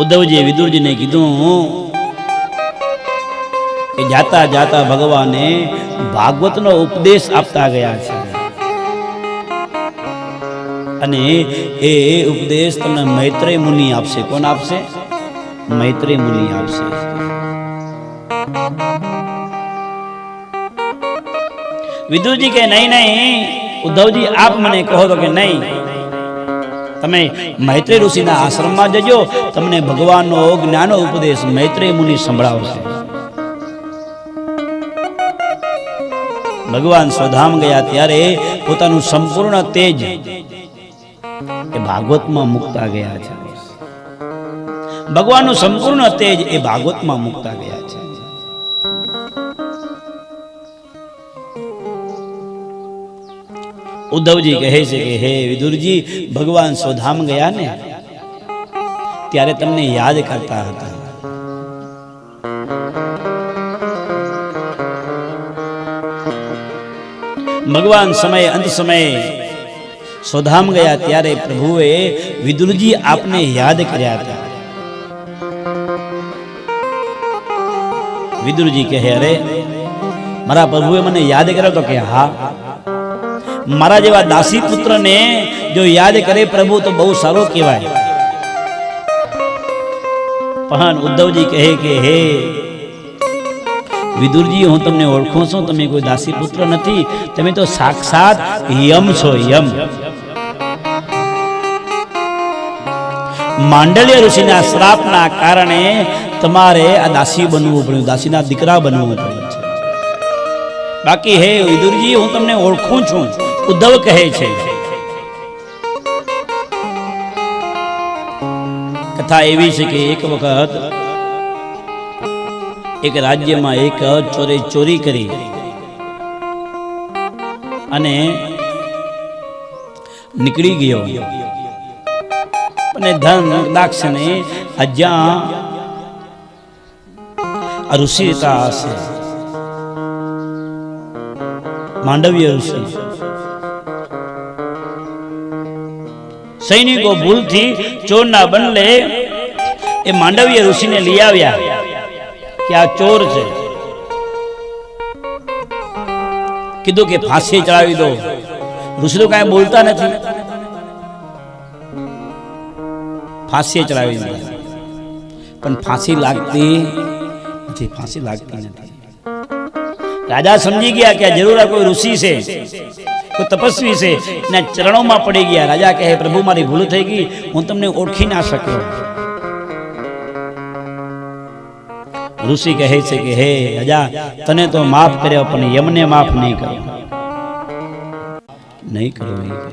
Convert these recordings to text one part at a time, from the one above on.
ઉદ્ધવજીએ વિદુરજીને કીધું કે જાતા જાતા ભગવાને ભાગવતનો ઉપદેશ આપતા ગયા છે. અને એ ઉપદેશ તમને મૈત્રેય મુનિ આપશે. કોણ આપશે? મૈત્રેય મુનિ આપશે. વિદુરજી કે નહીં નહીં. ઉદ્ધવજી, આપ મને કહો તો કે નહીં. તમે મૈત્રી ઋષિના આશ્રમમાં જજો, તમને ભગવાનનો જ્ઞાનો ઉપદેશ મૈત્રી મુનિ સંભળાવશે. ભગવાન સ્વધામ ગયા ત્યારે પોતાનું સંપૂર્ણ તેજ એ ભાગવતમાં મૂકતા ગયા છે. ભગવાનનું સંપૂર્ણ તેજ એ ભાગવતમાં મૂકતા ગયા ઉદ્ધવજી કહે છે કે હે વિદુરજી ભગવાન સ્વધામ ગયા ને ત્યારે તમને યાદ કરતા હતા. ભગવાન સમયે, અંત સમયે સ્વધામ ગયા ત્યારે પ્રભુએ વિદુરજી આપને યાદ કર્યા હતા. વિદુરજી કહે, અરે, મારા પ્રભુએ મને યાદ કર્યો તો કે હા મારા જેવા દાસી પુત્રને જો યાદ કરે પ્રભુ તો બહુ સારો કહેવાય. પણ ઉદ્ધવજી કહે કે, હે વિદુરજી, હું તમને ઓળખું છું. તમે કોઈ દાસી પુત્ર નથી. તમે તો સાક્ષાત યમ છો, યમ. માંડલ્ય ઋષિના શ્રાપના કારણે તમારે આ દાસી બનવું પડ્યું, દાસીના દીકરા બનવું પડ્યું છે. બાકી, હે વિદુરજી, હું તમને ઓળખું છું. ઉદ્ધવ કહે છે. કથા એવી છે કે એક વખત એક રાજ્યમાં એક ચોરે ચોરી કરી અને નીકળી ગયો. અને ધન દાક્ષને જ્યાં ઋષિતા હશે. માંડવ્ય ઋષિ સૈનિકો ભૂલથી ચોરના બદલે એ માંડવીય ઋષિને લઈ આવ્યા કે આ ચોર છે. કીધું કે ફાંસી ચડાવી દો. ઋષિ તો કાંઈ બોલતા નથી. ફાંસી ચડાવી દો પણ ફાંસી લાગતી નથી, ફાંસી લાગતી નથી. રાજા સમજી ગયા કે આ જરૂર આ કોઈ ઋષિ છે. કોઈ તપસ્વી છે એના ચરણોમાં પડી ગયા રાજા કહે પ્રભુ મારી ભૂલ થઈ ગઈ હું તમને ઓળખી ના શક્યો ઋષિ કહે છે કે હે રાજા તને તો માફ કર્યો પણ યમને માફ નહીં કર્યો નહીં કર્યો એ કહે.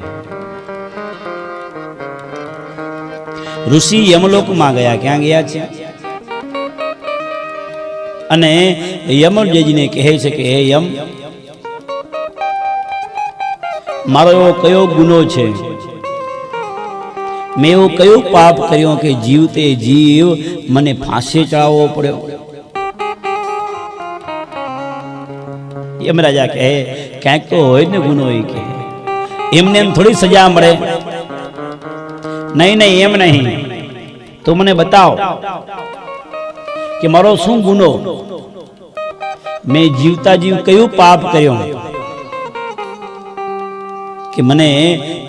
ઋષિ યમલોકમાં ગયા ક્યાં ગયા છે અને યમજીને કહે છે કે હે યમ મારો એવો કયો ગુનો છે? મેં એવું કયું પાપ કર્યું કે જીવતે જીવ મને ફાંસી ચડાવવો પડ્યો? યમરાજા કહે, ક્યાંક તો હોય ને ગુનો એ કે. એમને એમ થોડી સજા મળે. નહીં નહીં, એમ નહીં. તો મને બતાવો કે મારો શું ગુનો? મેં જીવતા જીવ કયું પાપ કર્યો? કે મને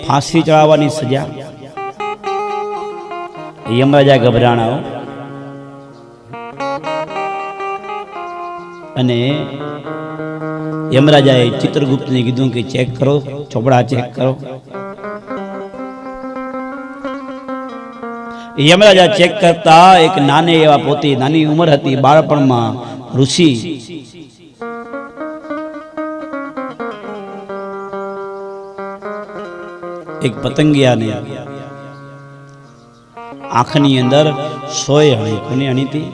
ફાંસી ચડાવવાની સજા. યમરાજા ગભરાણાઓ અને યમરાજાએ ચિત્રગુપ્તને કીધું કે ચેક કરો, ચોપડા ચેક કરો. યમરાજા ચેક કરતા એક નાને એવા પોતે નાની ઉંમર હતી, બાળપણમાં ઋષિ એક પતંગિયાને આંખની અંદર સોય હણી, કોને હણીતી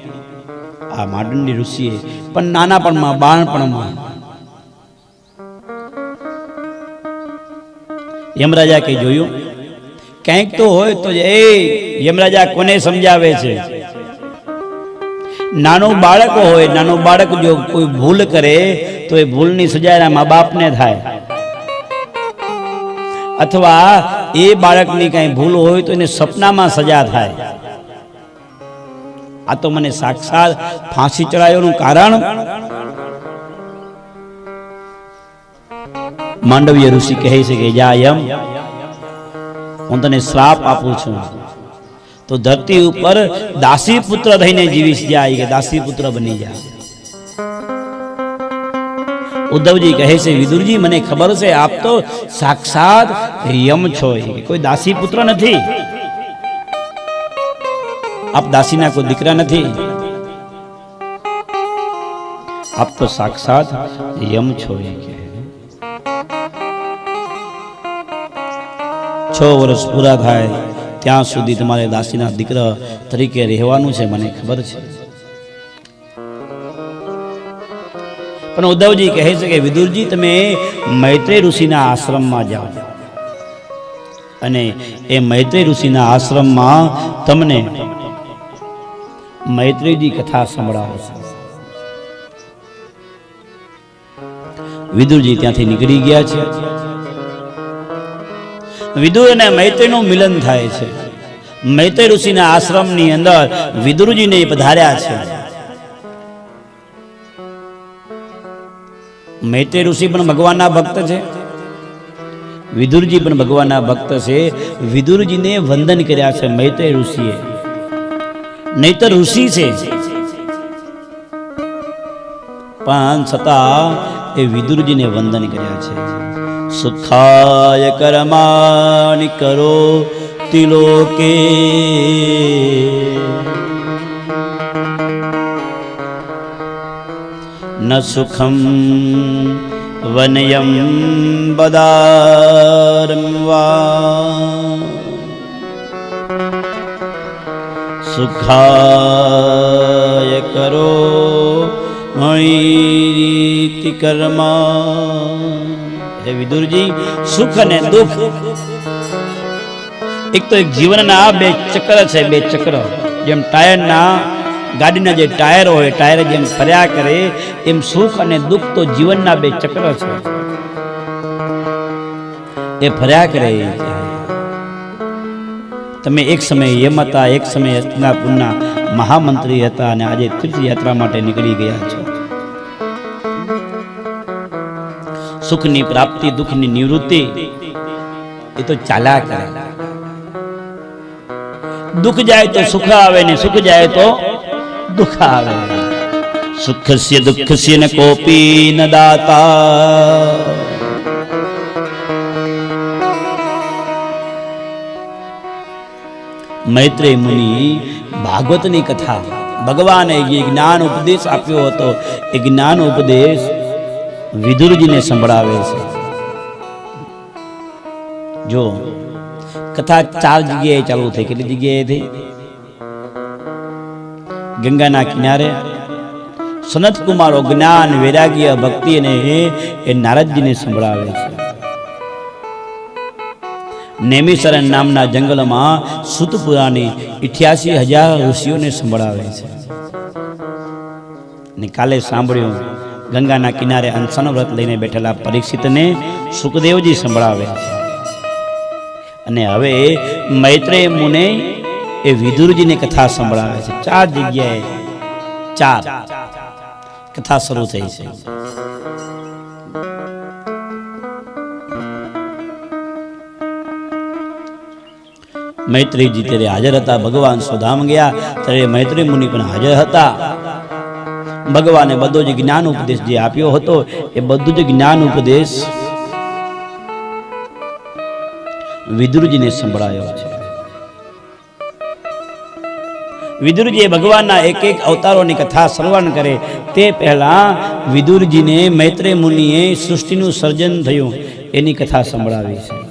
આ માંડંડી ઋષિએ, પણ નાનાપણમાં, બાળપણમાં. યમરાજા કે જોયું ક્યાંક તો હોય તો એ યમરાજા કોને સમજાવે છે? નાનું બાળક હોય, નાનું બાળક જો કોઈ ભૂલ કરે, તો એ ભૂલની સજા એના મા બાપને થાય. અથવા એ બાળકની કાંઈ ભૂલ હોય તો એને સપનામાં સજા થાય. આ તો મને સાક્ષાત ફાંસી ચડાયોનું કારણ. માંડવીય ઋષિ કહે છે કે એમ હું તને શ્રાપ આપું છું. તો ધરતી ઉપર દાસી પુત્ર થઈને જીવીશ જાય કે દાસી પુત્ર બની જા. ઉદ્ધવજી કહે છે, વિદુરજી, મને ખબર છે, આપ તો સાક્ષાત યમ છો. કોઈ દાસી પુત્ર નથી. આપ દાસીના કોઈ દીકરા નથી. આપ તો સાક્ષાત યમ છો, એ કહે. છ વર્ષ પૂરા થાય, ત્યાં સુધી તમારે દાસીના દીકરા તરીકે રહેવાનું છે, મને ખબર છે. પણ ઉદ્ધવજી કહે છે કે, વિદુરજી, તમે મૈત્રેય ઋષિના આશ્રમમાં જાઓ. અને એ મૈત્રી ઋષિના આશ્રમમાં તમને મૈત્રીજી કથા સંભળાવશે વિદુરજી ત્યાંથી નીકળી ગયા છે. વિદુર અને મૈત્રીનું મિલન થાય છે. મૈત્રી ઋષિના આશ્રમની અંદર વિદુરજીને પધાર્યા છે. મૈત્રી ઋષિ પણ ભગવાનના ભક્ત છે. વિદુરજી પણ ભગવાનના ભક્ત છે. વિદુરજીને વંદન કર્યા છે મૈત્રે ઋષિએ. નહીતર ઋષિ છે. પણ છતાં એ વિદુરજીને વંદન કર્યા છે. સુખાય કર્માણિ કરો તિલોકે. ન સુખમ વનયમ બદારમ વા સુખાય કરો મૈરીતિ કર્મા હે વિદુરજી સુખ અને દુઃખ એક તો એક જીવનના બે ચક્ર છે બે ચક્ર જેમ ટાયરના ગાડીના જે ટાયર હોય, ટાયર જેમ ફર્યા કરે, એમ સુખ અને દુઃખ તો જીવનના બે ચક્ર છે. એ ફર્યા કરે. તમે એક સમયે એમ હતા એક સમયે હસ્તિનાપુરના મહામંત્રી હતા અને આજે તીર્થયાત્રા માટે નીકળી ગયા છો. સુખની પ્રાપ્તિ, દુઃખની નિવૃત્તિ, એ તો ચાલ્યા કરે. દુઃખ જાય તો સુખ આવે ને સુખ જાય તો દુઃખ આવે સુખસ્ય દુઃખસ્ય ન કોપી ન દાતા મૈત્રેય મુનિ ભાગવતની કથા ભગવાને જે જ્ઞાન ઉપદેશ આપ્યો હતો એ જ્ઞાન ઉપદેશ વિદુરજીને સંભળાવે છે જો કથા ચાર જગ્યાએ ચાલુ થઈ કેટલી જગ્યાએ થઈ ગંગાના કિનારે. સનત કુમારો જ્ઞાન, વૈરાગ્ય, ભક્તિ અને એ નારદજીને સંભળાવે છે. નેમિસરણ નામના જંગલમાં સુતપુરાની ઇઠ્યાસી હજાર ઋષિઓને સંભળાવે છે. ને કાલે સાંભળ્યું, ગંગાના કિનારે અનશન વ્રત લઈને બેઠેલા પરીક્ષિતને સુખદેવજી સંભળાવે છે. અને હવે મૈત્રેય મુને એ વિદુરજીની કથા સંભળાવે છે. ચાર જગ્યાએ ચાર કથા શરૂ થઈ છે. મૈત્રીજી ત્યારે હાજર હતા. ભગવાન સુધામ ગયા. ત્યારે મૈત્રી મુનિ પણ હાજર હતા. ભગવાને બધો જ જ્ઞાન ઉપદેશ જે આપ્યો હતો, એ બધું જ જ્ઞાન ઉપદેશ વિદુરજીને સંભળાયો છે. વિદુરજીએ ભગવાનના એક એક અવતારોની કથા શ્રવણ કરે. તે પહેલાં વિદુરજીને મૈત્રે મુનિએ સૃષ્ટિનું સર્જન થયું. એની કથા સંભળાવી છે.